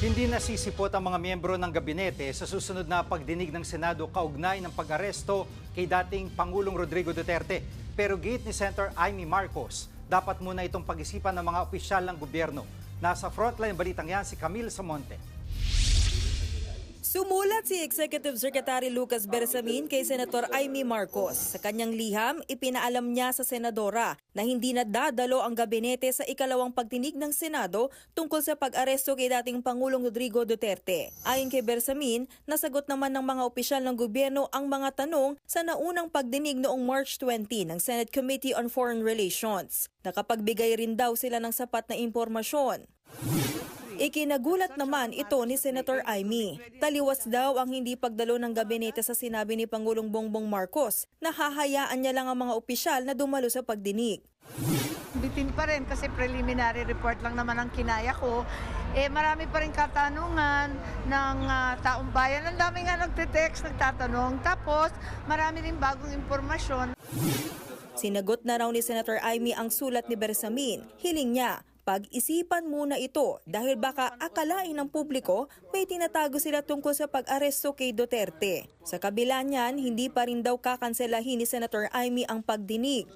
Hindi nasisipot ang mga miyembro ng gabinete sa susunod na pagdinig ng Senado kaugnay ng pag-aresto kay dating Pangulong Rodrigo Duterte. Pero gate ni Senator Amy Marcos, dapat muna itong pag-isipan ng mga opisyal ng gobyerno. Nasa frontline balitang yan si Camille Samonte. Sumulat si Executive Secretary Lucas Bersamin kay Senator Amy Marcos. Sa kanyang liham, ipinaalam niya sa senadora na hindi na dadalo ang gabinete sa ikalawang pagtinig ng Senado tungkol sa pag-aresto kay dating Pangulong Rodrigo Duterte. Ayon kay Bersamin, nasagot naman ng mga opisyal ng gobyerno ang mga tanong sa naunang pagdinig noong March 20 ng Senate Committee on Foreign Relations. Nakapagbigay rin daw sila ng sapat na impormasyon. Ikinagulat naman ito ni Senator Amy. Taliwas daw ang hindi pagdalo ng gabinete sa sinabi ni Pangulong Bongbong Marcos na hahayaan niya lang ang mga opisyal na dumalo sa pagdinig. bitin pa rin kasi preliminary report lang naman ang kinaya ko. Eh marami pa rin katanungan ng ah, taong bayan. Ang dami nga nagte-text, nagtatanong. Tapos marami rin bagong impormasyon. Sinagot na raw ni Senator Amy ang sulat ni Bersamin. Hiling niya, pag-isipan muna ito dahil baka akalain ng publiko may tinatago sila tungkol sa pag-aresto kay Duterte. Sa kabila niyan, hindi pa rin daw kakanselahin ni Senator Amy ang pagdinig.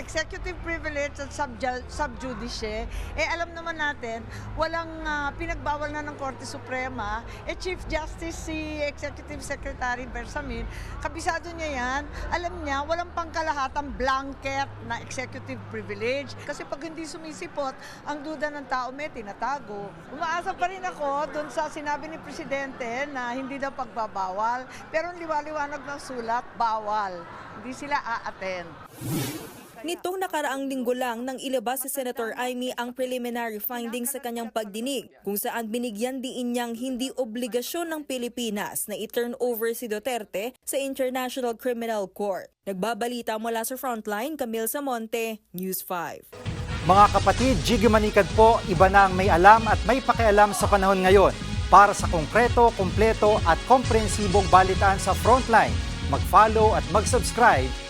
Executive privilege at subju- subjudice, eh alam naman natin, walang ah, pinagbawal na ng Korte Suprema. Eh Chief Justice si Executive Secretary Bersamin, kabisado niya yan, alam niya, walang pangkalahatang blanket na executive privilege. Kasi pag hindi sumisipot, ang duda ng tao may tinatago. Umaasa pa rin ako doon sa sinabi ni Presidente na hindi daw pagbabawal, pero ang liwaliwanag ng sulat, bawal. Hindi sila a-attend. Nitong nakaraang linggo lang nang ilabas si Senator Amy ang preliminary findings sa kanyang pagdinig kung saan binigyan diin niyang hindi obligasyon ng Pilipinas na i-turn over si Duterte sa International Criminal Court. Nagbabalita mula sa Frontline, Camille Samonte, News 5. Mga kapatid, Jiggy Manikad po, iba na ang may alam at may pakialam sa panahon ngayon. Para sa konkreto, kumpleto at komprehensibong balitaan sa Frontline, mag-follow at mag-subscribe